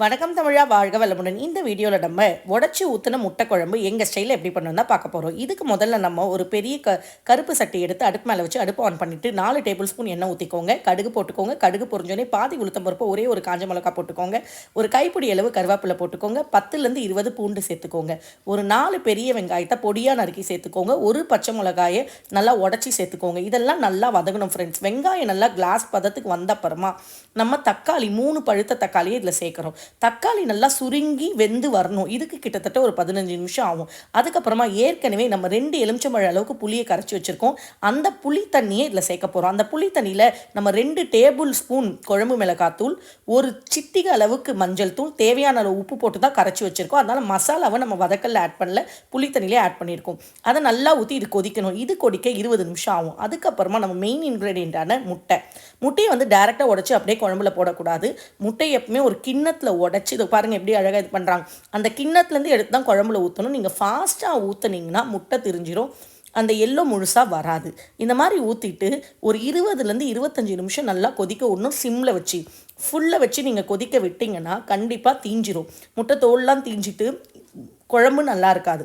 வணக்கம் தமிழா வாழ்க வளமுடன். இந்த வீடியோவில் நம்ம உடச்சி ஊற்றின முட்டை குழம்பு எங்கள் ஸ்டைலில் எப்படி பண்ணணும் தான் பார்க்க போகிறோம் இதுக்கு முதல்ல நம்ம ஒரு பெரிய க கருப்பு சட்டி எடுத்து அடுப்பு மேலே வச்சு அடுப்பு ஆன் பண்ணிவிட்டு நாலு டேபிள் ஸ்பூன் எண்ணெய் ஊற்றிக்கோங்க கடுகு போட்டுக்கோங்க. கடுகு பொரிஞ்சோடனே பாதி உளுத்தம் பருப்பு ஒரே ஒரு காஞ்ச மிளகா போட்டுக்கோங்க. ஒரு கைப்பிடி அளவு கருவேப்பிலை போட்டுக்கோங்க. பத்துலேருந்து இருபது பூண்டு சேர்த்துக்கோங்க. ஒரு நாலு பெரிய வெங்காயத்தை பொடியாக நறுக்கி சேர்த்துக்கோங்க. ஒரு பச்சை மிளகாயை நல்லா உடச்சி சேர்த்துக்கோங்க. இதெல்லாம் நல்லா வதங்கணும் ஃப்ரெண்ட்ஸ் வெங்காயம் நல்லா கிளாஸ் பதத்துக்கு வந்த அப்புறமா நம்ம தக்காளி மூணு பழுத்த தக்காளியை இதில் சேர்க்குறோம். தக்காளி நல்லா சுருங்கி வெந்து வரணும். இதுக்கு கிட்டத்தட்ட ஒரு பதினஞ்சு நிமிஷம் ஆகும். அதுக்கப்புறமா ஏற்கனவே நம்ம ரெண்டு எலுமிச்சம்பழ அளவுக்கு புளியை கரைச்சி வச்சுருக்கோம். அந்த புளி தண்ணியை இதில் சேர்க்க போகிறோம் அந்த புளி தண்ணியில் நம்ம ரெண்டு டேபிள் ஸ்பூன் குழம்பு மிளகாத்தூள் ஒரு சித்திக அளவுக்கு மஞ்சள் தூள் தேவையான அளவு உப்பு போட்டு தான் கரைச்சி வச்சுருக்கோம். அதனால் மசாலாவை நம்ம வதக்கல்ல ஆட் பண்ணல புளி தண்ணியிலே ஆட் பண்ணியிருக்கோம். அதை நல்லா ஊற்றி இது கொதிக்கணும். இது கொதிக்க இருபது நிமிஷம் ஆகும். அதுக்கப்புறமா நம்ம மெயின் இன்க்ரீடியண்ட்டான முட்டை. முட்டையை வந்து டேரெக்டாக உடச்சி அப்படியே குழம்புல போடக்கூடாது. முட்டையை எப்பவுமே ஒரு கிண்ணத்தில் உடச்சி இதை பாருங்கள் எப்படி அழகாக இது பண்ணுறாங்க அந்த கிண்ணத்துலேருந்து எடுத்து தான் குழம்புல ஊற்றணும் நீங்கள் ஃபாஸ்ட்டாக ஊற்றுனீங்கன்னா முட்டை திரிஞ்சிரும். அந்த எல்லோ முழுசாக வராது. இந்த மாதிரி ஊற்றிட்டு ஒரு இருபதுலேருந்து இருபத்தஞ்சி நிமிஷம் நல்லா கொதிக்க விடணும் சிம்மில் வச்சு. ஃபுல்லாக வச்சு நீங்கள் கொதிக்க விட்டிங்கன்னா கண்டிப்பாக தீஞ்சிரும். முட்டை தோல்லாம் தீஞ்சிட்டு குழம்பு நல்லா இருக்காது.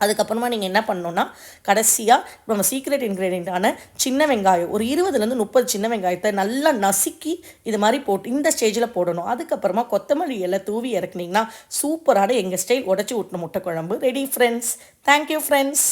அதுக்கப்புறமா நீங்கள் என்ன பண்ணணுன்னா கடைசியாக நம்ம சீக்ரெட் இன்க்ரீடியண்ட்டான சின்ன வெங்காயம் ஒரு இருபதுலேருந்து முப்பது சின்ன வெங்காயத்தை நல்லா நசுக்கி இது மாதிரி போட்டு இந்த ஸ்டேஜில் போடணும். அதுக்கப்புறமா கொத்தமல்லி இலை தூவி இறக்குனீங்கன்னா சூப்பரான எங்கள் ஸ்டைல் உடச்சி விட்டணும் முட்டை குழம்பு. Ready friends thank you friends